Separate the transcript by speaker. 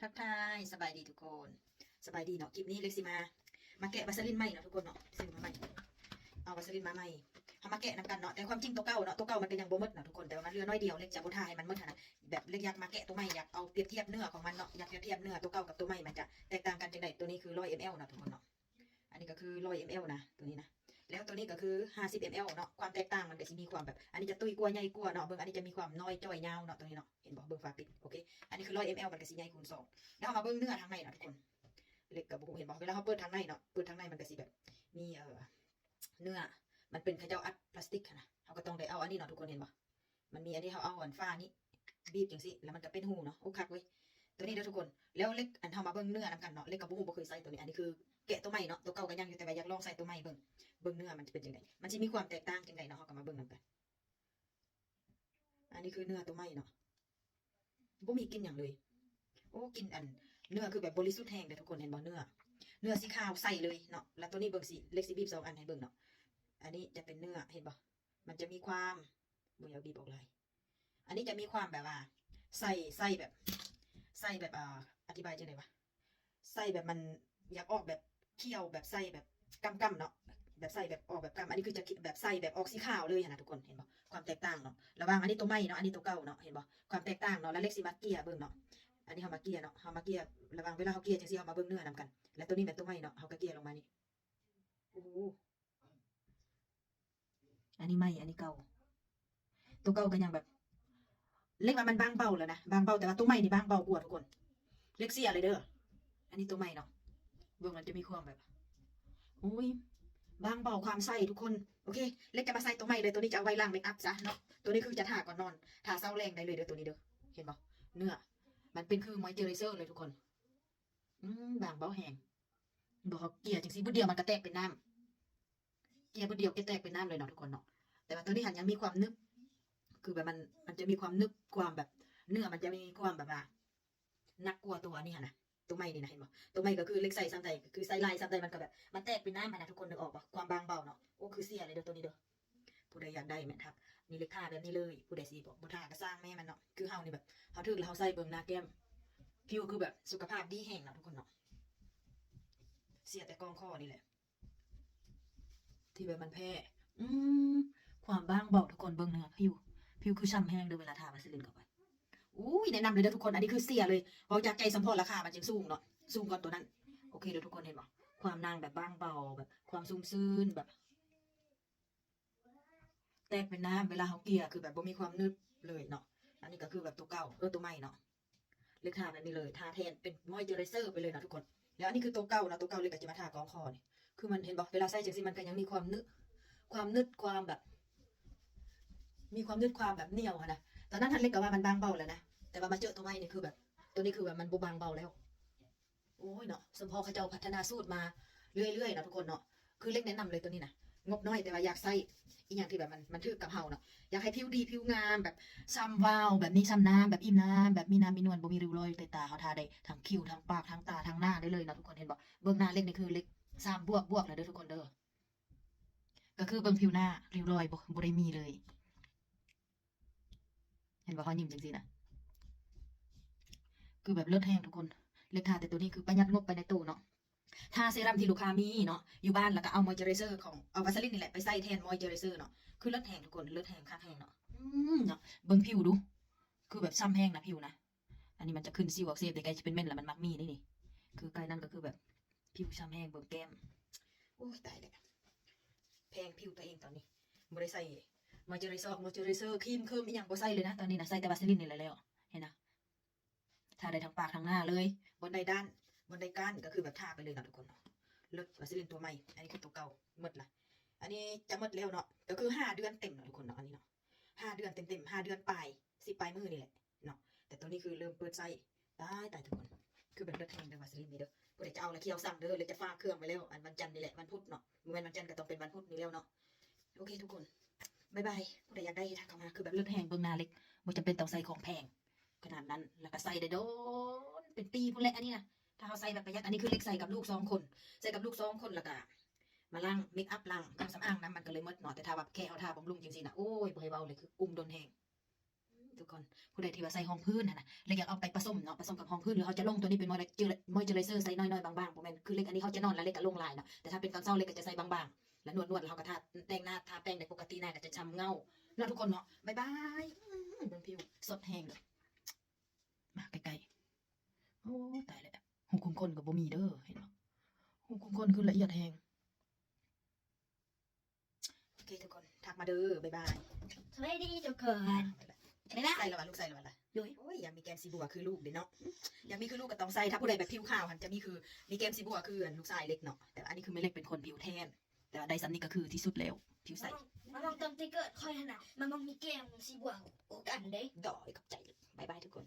Speaker 1: ทักทายสบายดีทุกคนสบายดีเนาะคลิปนี้เล็กสิมา มาแกะวัสลินใหม่เนาะทุกคนเนาะซื้อมาใหม่เอาวัสลินมาใหม่เอามาแกะนำกันเนาะแต่ความจริงตัวเก่าเนาะตัวเก่ามันก็นยังโบมดเนาะทุกคนแต่ว่ามันเหลือน้อยเดียวเล็กจะบ่ทาให้มันมดหั้นะแบบเล็กอยากมาแกะตัวใหม่อยากเอาเปรียบเทียบเนื้อของมันเนาะอยากเปรียบเทียบเนื้อตัวเก่ากับตัวใหม่มันจะแตกต่างกันจังไดตัวนี้คือ100 ml เนาะทุกคนเนาะอันนี้ก็คือ100 ml นะตัวนี้นะ แล้วตัวนี้ก็คือ 50 ml เนาะความแตกต่างมันก็สิมีความแบบ อันนี้จะตุ้ยกว่าใหญ่กว่าเนาะเบิ่งอันนี้จะมีความน้อยจ้อยยาวเนาะตัวนี้เนาะเห็นบ่เบิ่งฝาปิดโอเคอันนี้คือ100 ml มันก็สิใหญ่คูณสองแล้วมาเบิ่งเนื้อทางในเนาะทุกคนเล็กกับบุเห็นบอกเวลาเขาเปิดทางในเนาะเปิดทางในมันก็สิแบบ มีเอ่อเนื้อมันเป็นขาเจ้าอัดพลาสติกนะเขาก็ต้องได้เอาอันนี้เนาะทุกคนเห็นบ่มันมีอันนี้เขาเอาอันฟ้านี้บีบจังสิแล้วมันก็เป็นหูเนาะโอ้คักเว้ย ตัวนี้เด้อทุกคน แล้วเล็กอันเฮามาเบิ่งเนื้อนำกันเนาะเล็กกับบุบ่เคยใส่ตัวนี้อันนี้คือแกะตัวใหม่เนาะตัวเก่าก็ยังอยู่แต่ว่าอยากลองใส่ตัวใหม่เบิ่งเบิ่งเนื้อมันจะเป็นจังไดมันสิมีความแตกต่างจังไดเนาะเฮาก็มาเบิ่งนำกัน อันนี้คือเนื้อตัวใหม่เนาะบ่มีกินหยังเลย โอ้กินอัน เนื้อคือแบบบริสุทธิ์แห้งเด้อทุกคนเห็นบ่เนื้อ เนื้อสีขาวใส่เลยเนาะแล้วตัวนี้เบิ่งสีเล็กสีบีบสองอันให้เบิ่งเนาะอันนี้จะเป็นเนื้อเห็นบ่มันจะมีความบ่อยากบีบออกเลยอันนี้จะมีความแบบว่า ใส่ใส่แบบ ส่แบบอ่าอธิบายจังไดวะใส่แบบมันอยากออกแบบเคี่ยวแบบใส่แบบกำกำๆเนาะแบบใส่แบบออกแบบกำอันนี้คือจะแบบใส่แบบออกสีขาวเลยอะนะทุกคนเห็นบ่ความแตกต่างเนาะระหว่างอันนี้ตัวใหม่เนาะอันนี้ตัวเก่าเนาะเห็นบ่ความแตกต่างเนาะแล้วเล็กสิมาเกียเบิ่งเนาะอันนี้เฮามาเกียเนาะเฮามาเกียระหว่างเวลาเฮาเกียจังซี่เฮามาเบิ่งเนื้อนำกัน แล้วตัวนี้เป็นตัวใหม่เนาะเฮาก็เกียลงมานี่โอ้อันนี้ใหม่อันนี้เก่าตัวเก่าก็ยังแบบ เล็กว่ามันบางเบาแล้วนะบางเบาแต่ว่าตัวใหม่นี่บางเบากว่าทุกคนเล็กเสียเลยเด้ออันนี้ตัวใหม่เนาะเบื้องมันจะมีความแบบโอ้ยบางเบาความใส่ทุกคนโอเค เล็กจะมาใส่ตัวใหม่เลยตัวนี้จะเอาไว้ล้างเมคอัพซะเนาะตัวนี้คือจะทาก่อนนอนทาเศร้าแรงได้เลยเด้อตัวนี้เด้อเห็นปะเนื้อมันเป็นคือมอยเจอไรเซอร์เลยทุกคนอืมบางเบาแห้งบอกเขาเกลี่ยจังสิบุดเดียวมันก็แตกเป็นน้ำเกลี่ยบุดเดียวก็แตกเป็นน้ำเลยเนาะทุกคนเนาะแต่ว่าตัวนี้หันยังมีความนึบ คือแบบมันมันจะมีความนึบความแบบ เนื้อมันจะมีความแบบว่านักกลัวตัวนี้ค่ะนะตัวไม่นี่นะเห็นบ่ตัวไม่ก็คือเล็กใส่ซ้ำใดคือใส่ลายซ้ำใดมันก็แบบ มันแตกเป็นน้ำมันนะทุกคนนึกออกปะความบางเบาเนาะโอ้คือเสียเลยเด้อตัวนี้เด้อผู้ใดอยากได้แม่นครับนี่เล็กท่าแบบนี้เลยผู้ใดสีบอกบ่ท่าก็สร้างแม่มันเนาะคือเฮานี่แบบเฮาถึกแล้วเฮาใส่เบิ่งหน้าแก้มผิวคือแบบสุขภาพดีแห้งเนาะทุกคนเนาะเสียแต่กองคอนี่แหละ ที่แบบมันแพ้อืมความบางเบาทุกคนเบิ่งเนื้อผิว ผิวคือช้ำแห้งเด้อเวลาทาวัสลินเข้าไปอุ้ยแนะนำเลยเด้อทุกคนอันนี้คือเสียเลยออกจากใจสัมพอราคามันจึงสูงเนาะสูงกว่าตัวนั้น โอเคเด้อทุกคนเห็นบ่ความนางแบบบางเบาแบบ ความซุ่มซื่นแบบ แตกเป็นน้ำเวลาเขาเกลี่ยคือแบบบ่มีความนึบเลยเนาะอันนี้ก็คือแบบตัวเก่าเออตัวใหม่เนาะเลือกทาแบบนี้เลยทาแทนเป็นมอยเจอไรเซอร์ไปเลยนะทุกคน แล้วอันนี้คือตัวเก่านะตัวเก่าเลยก็จะมาทากองคอเนี่ยคือมันเห็นบ่เวลาใส่จังซี่มันก็ยังมีความนึบความนึดความแบบ มีความนึดความแบบเหนียวอะนะตอนนั้นทันเล็กกับว่ามันบางเบาแล้วนะแต่ว่ามาเจอตัวใหม่นี่คือแบบ ตัวนี้คือแบบมันบบางเบาแล้วโอ้ยเนาะสมพอเขาเจ้าพัฒนาสูตรมาเรื่อยๆนะทุกคนเนาะคือเล็กแนะนำเลยตัวนี้นะงบน้อยแต่ว่าอยากใส่อีกอย่างที่แบบมันมันถือกับเฮาเนาะอยากให้ผิวดีผิวงามแบบซ้ำวาวแบบนี้ซ้ำน้ำแบบอิ่มน้ำแบบมีน้ำมีนวลบ่มีริ้วรอยใต้ตาเขาทาได้ทั้งคิ้วทั้งปากทั้งตาทั้งหน้าได้เลยนะทุกคนเห็นบ่เบื้องหน้าเล็กนี่คือเล็กซ้ำบวกบวกเลยเด้อทุกคนเด้อก็คือเบิ่งผิวหน้าริ้วรอยบ่ได้มีเลย เห็นว่าเขายิ้มจังสินะคือแบบเลือดแห้งทุกคน เล็กทาแต่ตัวนี้คือประหยัดงบไปในตู้เนาะทาเซรั่มที่ลูกค้ามีเนาะอยู่บ้านแล้วก็เอามอยเจอไรเซอร์ของเอาวัสลินนี่แหละไปใส่แทนมอยเจอไรเซอร์เนาะคือเลือดแห้งทุกคนเลือดแห้งค่าแห้งเนาะอืมเนาะเบิ่งผิวดู คือแบบซ้ำแห้งนะผิวนะอันนี้มันจะขึ้นซิวอักเสบแต่ไกลจะเป็นเม่นแล้วมันมักมีนี่นี่คือไกลนั่นก็คือแบบผิวช้ำแห้งเบิ่งแก้มโอ้ยตายเลยแพงผิวตัวเองตอนนี้บ่ได้ใส่ มอยเจอไรเซอร์มอยเจอไรเซอร์ครีมเคิมอีหยังบ่ใส่เลยนะตอนนี้นะใส่แต่วาสลินนี่แหละแล้วเห็นนะทาได้ทั้งปากทั้งหน้าเลยบนใดด้านบนใดก้านก็คือแบบทาไปเลยนะทุกคนเนาะเลิศวาสลินตัวใหม่อันนี้คือตัวเก่าหมดละอันนี้จะหมดแล้วเนาะก็คือห้าเดือนเต็มเนาะทุกคนเนาะอันนี้เนาะห้าเดือนเต็มเต็มๆห้าเดือนปลายสิปลายมือนี่แหละเนาะแต่ตัวนี้คือเริ่มเปิดไส้ตายตายทุกคนคือแบบเลือดแทงเดวาสลินนี่เด้อบ่ได้จะเอาแล้วเคียวสั่งเด้อเลยจะฝากเครื่องไปแล้วอันวันจันทร์นี่แหละวันพุธเนาะมื้อวันจันทร์ก็ต้องเป็นวันพุธนี่แล้วเนาะโอเคทุกคน บายบายผู้ใดอยากได้ทักเข้ามาคือแบบเลือดแห้งเบื้องหน้าเล็กมันจะเป็นต้องใส่ของแพงขนาดนั้น แล้วก็ใส่ได้โดนเป็นปีพุ่นแหละอันนี้นะถ้าเขาใส่แบบประหยัดอันนี้คือเล็กใส่กับลูกสองคน ใส่กับลูกสองคนแล้วก็มาล้างเมคอัพล้างเครื่องสำอางน้ำมันก็เลยมดหน่อยแต่ถ้าแบบแค่เอาทาบำรุงจริงๆนะโอ้ยบ่ให้เบาเลยคือกุมโดนแห้งทุกคนผู้ใดที่ว่าใส่ห้องพื้นนะนะเล็กอยากเอาไปผสมเนาะผสมกับห้องพื้นหรือเขาจะลงตัวนี้เป็นมอยเจอร์มอยเจอร์เซอร์ใส่น้อยๆบางๆผมแม่นคือเล็กอันนี้เขาจะนอนแล้วเล็กก็ลงลายเนาะแต่ถ้าเป็นตอนเช้าเล็กก็จะใส่บางๆ แล้วนวดๆแล้วเขาก็ทาแต่งหน้าทาแป้งได้ปกติหน้าก็จะช้ำเงาเนาะทุกคนเนาะบ๊ายบายอื้อเบิ่งผิวสดแห้งเลยมาใกล้ๆโอ้ตายแล้วหูคุมคนกับบ่มีเด้อเห็นบ่หูคุมคนคือละเอียดแห้งโอเคทุกคนทักมาเด้อบ๊ายบาย
Speaker 2: สวัสดีทุกคน
Speaker 1: ไม่ได้ใส่และวะลูกใส่และวะล่ะโอ้ยโอ้ยอยากมีแก้มสีบัวคือลูกเด้เนาะอยากมีคือลูกก็ต้องใส่ถ้าผู้ใดแบบผิวขาวหันจะมีคือมีแก้มสีบัวคือลูกชายเล็กเนาะแต่ว่าอันนี้คือไม่เล็กเป็นคนผิวแทน แต่ว่าไดซันนี่ก็คือที่สุดแล้วผิวใส
Speaker 2: มันมองตอนที่เกิดค่อยขนาดมันมองมีแก้มสีบวกโอกันเด้
Speaker 1: ดอยกับใจเลยบายบายทุกคน